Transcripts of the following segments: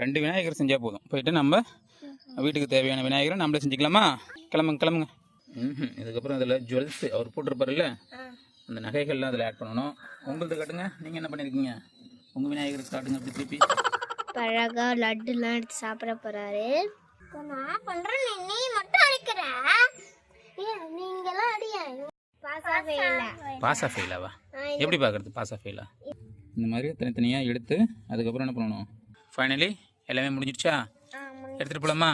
ரெண்டு விநாயகர் செஞ்சால் போதும். போயிட்டு நம்ம வீட்டுக்கு தேவையான விநாயகரை நம்மளே செஞ்சுக்கலாமா? கிளம்புங்க கிளம்புங்க. ம் இதுக்கப்புறம் அதில் ஜுவல்ஸ் அவர் போட்டிருப்பாருல்ல? அந்த நகைகள்லாம் அதில் ஆட் பண்ணணும். உங்களது காட்டுங்க. நீங்கள் என்ன பண்ணியிருக்கீங்க உங்கள் விநாயகருக்கு காட்டுங்க அப்படி திருப்பி. அழகா லட்டுலாம் எடுத்து சாப்பிட போறாரு. நான் பண்றேன் நீ மட்டும் அடிக்கிற? நீங்களாம் அடிய? பாசா ஃபெயில பாஸா ஃபெயிலாவா எப்படி பார்க்குறது பாஸா ஃபெயிலா இந்த மாதிரி தனித்தனியாக எடுத்து அதுக்கப்புறம் என்ன பண்ணணும்? ஃபைனலி எல்லாமே முடிஞ்சிடுச்சா எடுத்துகிட்டு போகலாமா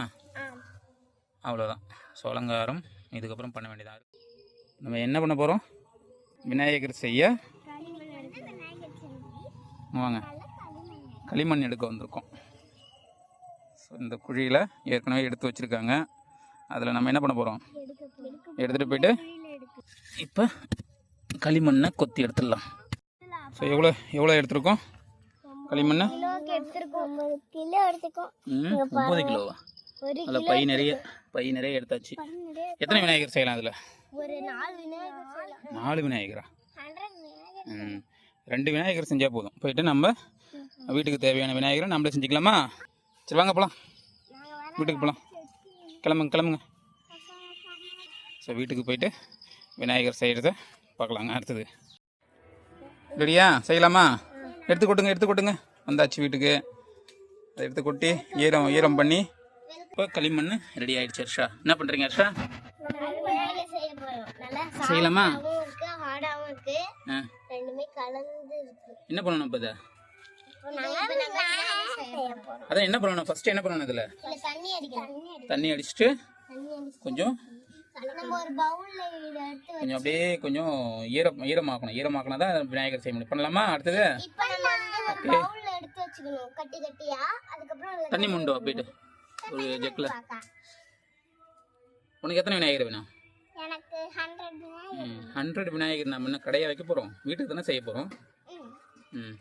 அவ்வளோதான் ஸோ அலங்காரம் இதுக்கப்புறம் பண்ண வேண்டியதாக நம்ம என்ன பண்ண போகிறோம் விநாயகர் செய்ய. வாங்க. களிமண் எடுக்க வந்திருக்கோம். ஸோ இந்த குழியில் ஏற்கனவே எடுத்து வச்சுருக்காங்க. அதில் நம்ம என்ன பண்ண போகிறோம் எடுத்துகிட்டு போயிட்டு இப்போ களிமண்ணை கொத்தி எடுத்துடலாம். ஸோ எவ்வளோ எவ்வளோ எடுத்திருக்கோம்? எடுத்துருக்கோம். கிலோ எடுத்துக்கோம். ஒம்பது கிலோவா? அதில் பை நிறைய பை நிறைய எடுத்தாச்சு. எத்தனை விநாயகர் செய்யலாம் அதில்? நாலு விநாயகர் ம் ரெண்டு விநாயகர் செஞ்சால் போதும். போயிட்டு நம்ம வீட்டுக்கு தேவையான விநாயகரை நம்மளே செஞ்சுக்கலாமா? சரி வாங்க போகலாம் வீட்டுக்கு போகலாம் கிளம்புங்க கிளம்புங்க. ஸோ வீட்டுக்கு போயிட்டு விநாயகர் செய்கிறத பார்க்கலாங்க அடுத்தது. ரெடியா? செய்யலாமா? எடுத்து கொட்டுங்க எடுத்து கொட்டுங்க. வந்தாச்சு வீட்டுக்கு. அதை எடுத்து கொட்டி ஈரம் ஈரம் பண்ணி இப்போ களிமண் ரெடி ஆயிடுச்சு ஹர்ஷா. என்ன பண்ணுறீங்க ஹர்ஷா? செய்யலாமா? ஆ. என்ன பண்ணணும் இப்போ இதை? அதான் என்ன பண்ணணும்? ஃபஸ்ட்டு என்ன பண்ணணும் இதில்? தண்ணி அடிச்சுட்டு கொஞ்சம் கொஞ்சம் அப்படியே கொஞ்சம் ஈரம் ஈரமாக்கணும். ஈரமாக்கினா தான் விநாயகர் செய்ய முடியும். பண்ணலாமா அடுத்தது? தண்ணி முண்டு போயிட்டு. ஒரு ஜக்கில். உனக்கு எத்தனை விநாயகர் வேணும்? ஹண்ட்ரட் விநாயகர் நம்ம என்ன கடையாக வைக்க போகிறோம் வீட்டுக்கு தானே செய்ய போகிறோம் ம்.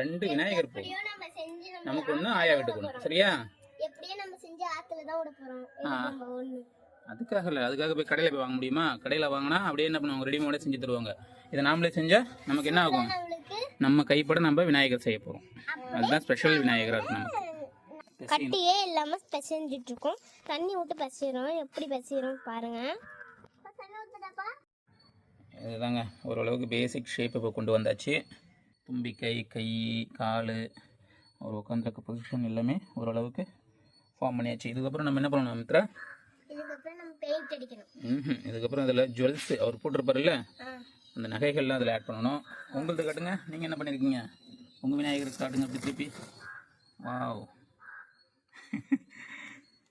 ரெண்டு விநாயகர் நம்ம நமக்கு ஒன்று ஆயா வீட்டுக்கு ஒன்று சரியா? எப்படியோ நம்ம செஞ்சு ஆத்துல தான் விட போறோம். அதுக்காக இல்லை அதுக்காக போய் கடையில் போய் வாங்க முடியுமா? கடையில் வாங்கினா அப்படியே என்ன பண்ணுவாங்க? ரெடிமேடாக செஞ்சு தருவாங்க. இதை நாமளே செஞ்சால் நமக்கு என்ன ஆகும்? நம்ம கைப்பட நம்ம விநாயகர் செய்ய போகிறோம் அதுதான் ஸ்பெஷல் விநாயகராக இருக்கும் நமக்கு. கட்டியே இல்லாம பிசைஞ்சிட்டு இருக்கோம் தண்ணி விட்டு பிசைறோம் எப்படி பிசைறோம் பாருங்க. இதுதாங்க ஓரளவுக்கு பேசிக் ஷேப் இப்போ கொண்டு வந்தாச்சு. தும்பிக்கை கை கால் அவர் உட்காந்துருக்க பொசிஷன் எல்லாமே ஓரளவுக்கு ஃபார்ம் பண்ணியாச்சு. இதுக்கப்புறம் நம்ம என்ன பண்ணணும் மித்ரா இதுக்கப்புறம் அதில் ஜுவல்ஸ் அவர் போட்டிருப்பாருல்ல. அந்த நகைகள்லாம் அதில் ஆட் பண்ணணும். உங்களது காட்டுங்க. நீங்கள் என்ன பண்ணியிருக்கீங்க உங்கள் விநாயகருக்கு காட்டுங்க அப்படி திருப்பி. வாவ்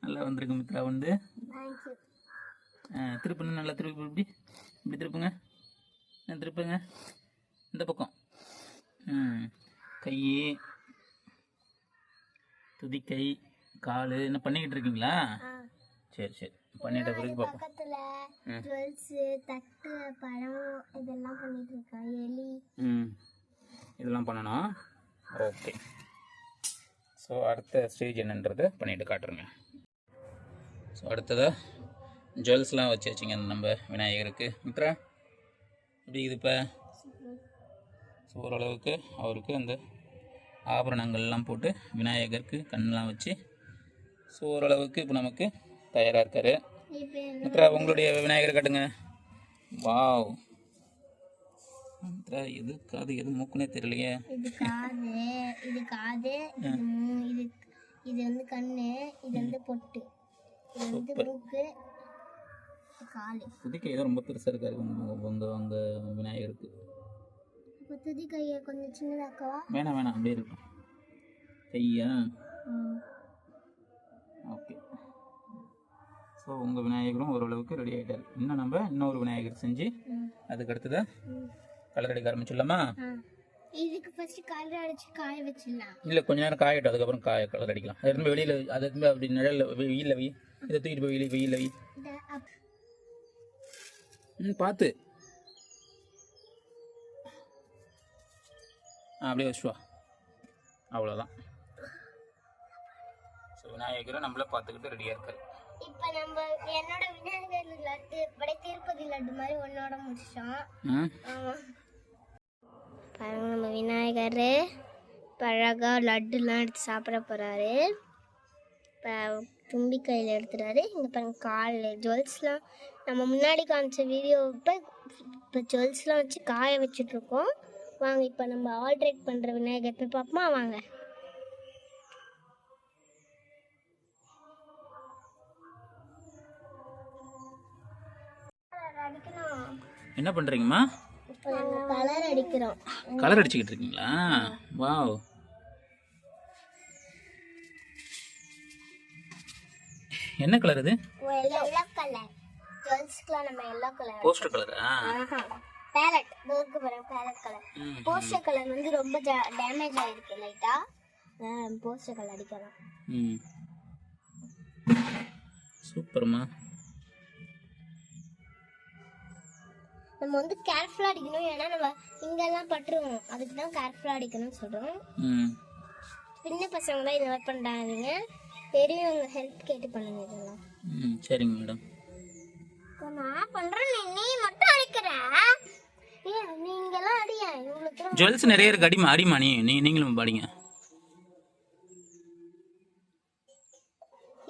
நல்லா வந்திருக்கு மித்ரா வந்து. திருப்புங்க. நல்லா திருப்பி இப்படி இப்படி திருப்புங்க. திருப்புங்க. இந்த பக்கம். கை துதிக்கை. கால் என்ன பண்ணிக்கிட்டு இருக்கீங்களா? சரி சரி. பண்ணிட்ட பிறகு பார்ப்போம் பக்கத்துல. ஜுவல்ஸ் தட்டு பழம் இதெல்லாம் பண்ணிட்டு இருக்கான். எலி. ம். இதெல்லாம் பண்ணணும்? ஓகே. ஸோ அடுத்த ஸ்டேஜ் என்னன்றதை பண்ணிட்டு காட்டுறேங்க. ஸோ அடுத்ததாக ஜுவல்ஸ்லாம் வச்சு வச்சுங்க நம்ம விநாயகருக்கு. மித்ரா எப்படி இது இப்போ? ஸோ ஓரளவுக்கு அவருக்கு அந்த ஆபரணங்கள்லாம் போட்டு விநாயகருக்கு கண்ணெலாம் வச்சு ஸோ ஓரளவுக்கு இப்போ நமக்கு தயாராக இருக்கார். மித்ரா உங்களுடைய விநாயகர் காட்டுங்க. வாவ். மித்ரா எது காது எது மூக்குனே தெரியலையே. இது காது இது காது இது இது வந்து கண்ணு இது வந்து பொட்டு. இது வந்து மூக்கு காலு. துதிக்கை ஏதோ ரொம்ப பெருசாக இருக்காரு உங்க உங்க உங்க விநாயகருக்கு. இப்போ துதி கையை கொஞ்சம் சின்னதாக்கவா? வேணாம் வேணாம் அப்படியே இருக்கும். கையா? ஸோ உங்கள் விநாயகரும் ஓரளவுக்கு ரெடி ஆகிட்டார் இன்னும் நம்ம இன்னொரு விநாயகர் செஞ்சு. அதுக்கு அடுத்ததாக ம். கலர் அடிக்க ஆரம்பிச்சிடலாமா. இதுக்கு ஃபர்ஸ்ட் கலர் அடிச்சு காய வச்சிடலாம். இல்லை கொஞ்ச நேரம் காயட்டும். அதுக்கப்புறம் காய கலர் அடிக்கலாம். அது திரும்ப வெளியில் அது திரும்ப அப்படி நிழலில் வெயிலில் வை. இதை தூக்கிட்டு போய் வெளியே வெயிலில் வை. ம் பார்த்து அப்படியே வச்சு வா. அவ்வளோதான் ஸோ விநாயகரை நம்மள பார்த்துக்கிட்டு ரெடியாக இருக்காரு. இப்ப நம்ம என்னோட விநாயகர் லட்டு படை திருப்பதி லட்டு மாதிரி ஒன்னோட முடிச்சிட்டோம் ம். ஆமா. பாருங்க நம்ம விநாயகர் அழகாக லட்டுலாம் எடுத்து சாப்பிட போகிறாரு இப்போ தும்பி கையில் எடுத்துட்டாரு இங்கே பாருங்க கால் ஜுவல்ஸ்லாம் நம்ம முன்னாடி காமிச்ச வீடியோ இப்போ இப்போ ஜுவல்ஸ்லாம் வச்சு காய வச்சுட்ருக்கோம் வாங்க இப்போ நம்ம ஆல்ட்ரேட் பண்ணுற விநாயகர் போய் பார்ப்போமா? வாங்க. என்ன பண்ணுறீங்கம்மா கலர் அடிக்கிறோம். கலர் அடிச்சுக்கிட்டு இருக்கீங்களா? வாவ். என்ன கலர் இது? போஸ்டர் கலரா பேலட் இருக்கு பாருங்க பேலட் கலர் போஸ்டர் கலர் வந்து ரொம்ப டேமேஜ் ஆயிருக்கு லைட்டா போஸ்டர் கலர் அடிக்கலாம் சூப்பர்மா. நம்ம வந்து கேர்ஃபுல்லா அடிக்கணும். ஏன்னா நம்ம இங்கெல்லாம் பட்டுருவோம். அதுக்கு தான் கேர்ஃபுல்லா அடிக்கணும்னு சொல்றோம். சின்ன பசங்க தான் இதை ஒர்க் பண்றாங்க பெரியவங்க ஹெல்ப் கேட்டு பண்ணுங்க இதெல்லாம். ம் சரிங்க மேடம். நான் பண்றேன் நீ மட்டும் அடிக்கிற? ஏன் நீங்கெல்லாம் அடியா? இவங்களுக்கு ஜுவல்ஸ் நிறைய இருக்கு. அடிமா அடிமா நீ. நீ நீங்களும் படிங்க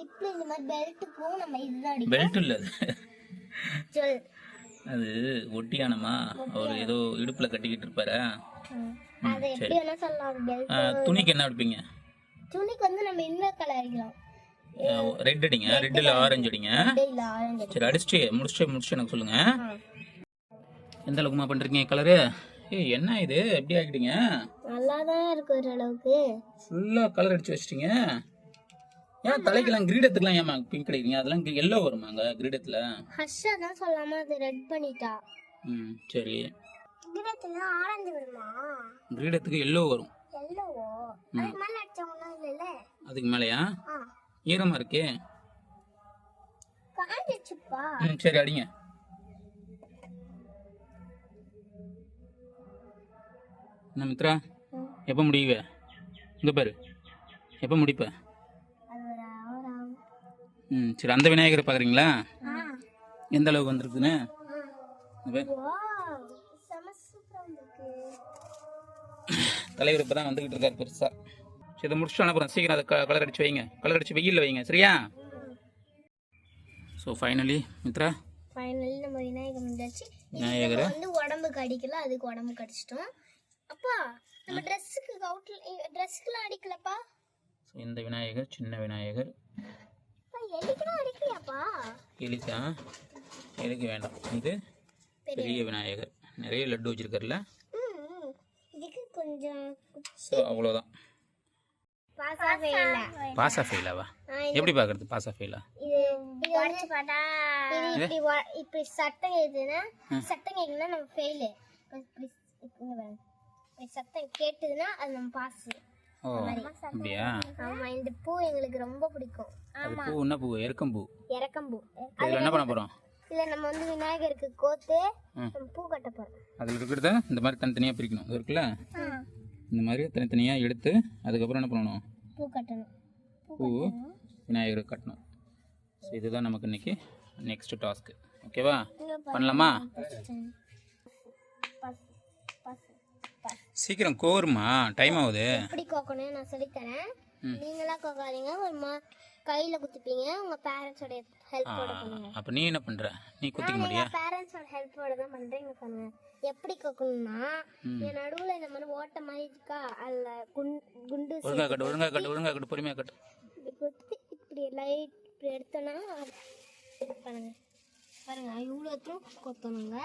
இப்படி இந்த மாதிரி பெல்ட்டுக்கும் நம்ம இதுதான் அடிக்கணும் பெல்ட் இல்லை. ஜுவல் அது ஒட்டியானமா? அவர் ஏதோ இடுப்பில் கட்டிக்கிட்டு இருப்பாரா? ஆ, துணிக்கு என்ன அடிப்பீங்க துணிக்கு வந்து நம்ம இந்த கலர் அடிக்கலாம். ரெட் அடிங்க. ரெட் இல்லை ஆரஞ்சு அடிங்க. சரி அடிச்சுட்டு முடிச்சுட்டு முடிச்சுட்டு எனக்கு சொல்லுங்க. எந்த அளவுக்குமா பண்ணுறீங்க கலரு ஏய் என்ன இது? எப்படி ஆக்கிட்டீங்க? நல்லா தான் இருக்கு ஓரளவுக்கு ஃபுல்லாக கலர் அடிச்சு வச்சிட்டீங்க. ஏன் தலைக்கெல்லாம் கிரீடத்துக்குலாம் ஏமா பிங்க் அடிக்கிறீங்க? அதெல்லாம் எல்லோ வருமாங்க கிரீடத்தில்? ஹர்ஷா தான் சொல்லாம அது ரெட் பண்ணிட்டா. ம் சரி. கிரத்துல ஆரஞ்சு வருமா? கிரீடத்துக்கு எல்லோ வரும். எல்லோவோ அதுக்கு மேல அடிச்சவங்க இல்லைல்ல? அதுக்கு மேலேயா? ஆ. ஈரமாக இருக்கே. காஞ்சிச்சுப்பா ம் சரி அடிங்க. என்ன மித்ரா. எப்போ முடியுவே? இங்கே பாரு. எப்போ முடிப்ப? ம் சரி அந்த விநாயகரை பார்க்குறீங்களா? எந்த அளவுக்கு வந்திருக்குன்னு. தலைவர் இப்போ தான் வந்துக்கிட்டு இருக்காரு பெருசாக சரி இதை முடிச்சுட்டு அனுப்புகிறேன் சீக்கிரம் அதை கலர் அடிச்சு வைங்க. கலர் அடிச்சு வெயிலில் வைங்க சரியா? So finally Mitra? Finally நம்ம விநாயகர் முடிஞ்சாச்சு. விநாயகரை? வந்து உடம்புக்கு அடிக்கல அதுக்கு உடம்புக்கு அடிச்சிட்டோம் அப்பா நம்ம ட்ரெஸ்ஸுக்கு அவுட்ல ட்ரெஸ்க்குலாம் அடிக்கலப்பா. ஸோ இந்த விநாயகர் சின்ன விநாயகர் அடிக்கலையாப்பா எலிக்கா வேண்டாம். இது பெரிய விநாயகர். நிறைய லட்டு வச்சிருக்காருல்ல? ஸோ அவ்வளோதான். பாஸா ஃபெயிலாவா எப்படி பார்க்கறது பாஸா ஃபெயிலா இது இப்படி சத்தம் கேக்குதுன்னா சத்தம் கேக்குதுன்னா நம்ம ஃபெயிலு சத்தம் கேட்டுதுன்னா அது நம்ம பாஸ் ஓ அப்படியா? ஆமா இந்த பூ எங்களுக்கு ரொம்ப பிடிக்கும். அது பூ என்ன பூ? எருக்கம் பூ இறக்கம்பூ இதில் என்ன பண்ண போகிறோம் இதுல நம்ம வந்து விநாயகருக்கு கோத்து ம். நம்ம பூ கட்ட போறோம். அதில் இருக்கிறத இந்த மாதிரி தனித்தனியாக பிரிக்கணும். இது இருக்குல்ல? இந்த மாதிரி தனித்தனியாக எடுத்து அதுக்கப்புறம் என்ன பண்ணணும்? பூ கட்டணும். பூ விநாயகருக்கு கட்டணும். ஸோ இதுதான் நமக்கு இன்னைக்கு நெக்ஸ்ட் டாஸ்க்கு ஓகேவா பண்ணலாமா? சீக்கிரம் கோருமா டைம் ஆகுது. எப்படி கோக்கணும் நான் சொல்லித்தரேன். நீங்களா கோக்காதீங்க. ஒரு மா கையில குத்திப்பீங்க. உங்க பேரண்ட்ஸோட ஹெல்ப்போட பண்ணுங்க. அப்போ நீ என்ன பண்ணுற நீ குத்திக்க முடியா பேரண்ட்ஸோட ஹெல்ப்போட தான் பண்றேன் இங்க பண்ணுங்க எப்படி கோக்கணும்னா என் நடுவுல இந்த மாதிரி ஓட்ட மாதிரி இருக்கா? அதுல குண்டு ஒழுங்கா கட்டு ஒழுங்கா கட்டு ஒழுங்கா கட்டு பொறுமையாக கட்டு. இப்படி குத்தி இப்படி லைட் இப்படி எடுத்தோன்னா அது பாருங்க. பாருங்க இவ்வளோ தூரம் கொத்தணுங்க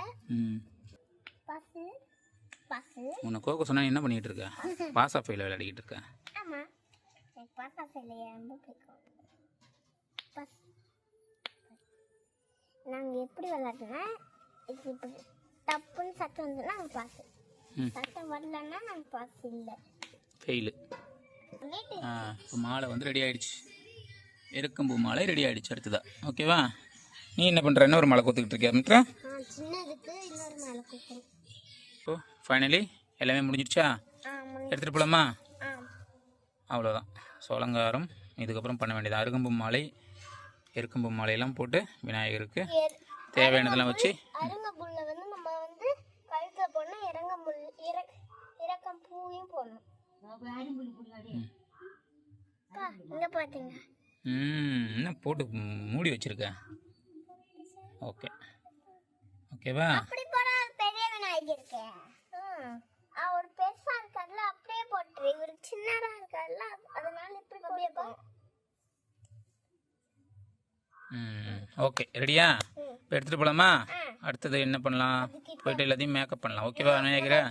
பசு உன்னை கோக்க சொன்னா நீ என்ன பண்ணிட்டு இருக்க? பாஸ் ஆஃப் ஃபெயில் விளையாடிக்கிட்டு இருக்க. பாசா பஸ் நாங்கள் எப்படி விளாட்னா இது இப்படி டப்புன்னு சத்தம் வந்ததுன்னா நாங்கள் பாசு ம். சத்தம் வரலன்னா நாங்கள் பாசு இல்லை. ஃபெயிலு. ஆ இப்போ மாலை வந்து ரெடி ஆயிடுச்சு. எருக்கம்பூ மாலை ரெடி ஆயிடுச்சு அடுத்ததா. ஓகேவா நீ என்ன பண்ணுற இன்னொரு மாலை கொத்துக்கிட்டு இருக்கியா மித்ரா? சின்னதுக்கு இன்னொரு மேலே கொடுக்குறோம் இப்போ ஃபைனலி எல்லாமே முடிஞ்சிடுச்சா? எடுத்துகிட்டு போகலாமா அவ்வளோதான் ஸோ அலங்காரம் இதுக்கப்புறம் பண்ண வேண்டியது அருகம்பு மாலை எருக்கம்பு மாலையெல்லாம் போட்டு விநாயகருக்கு தேவையானதெல்லாம் வச்சு என்ன போட்டு மூடி வச்சிருக்க? ஓகே. ஓகேவா? அவர் பெருசா இருக்கார்ல அப்படியே போட்டுரு. இவர் சின்னதா இருக்கார்ல அதனால இப்படி அப்படியே போ. ஓகே. ரெடியா? இப்போ எடுத்துகிட்டு போகலாமா அடுத்தது என்ன பண்ணலாம்? போயிட்டு எல்லாத்தையும் மேக்கப் பண்ணலாம். ஓகேவா விநாயகரா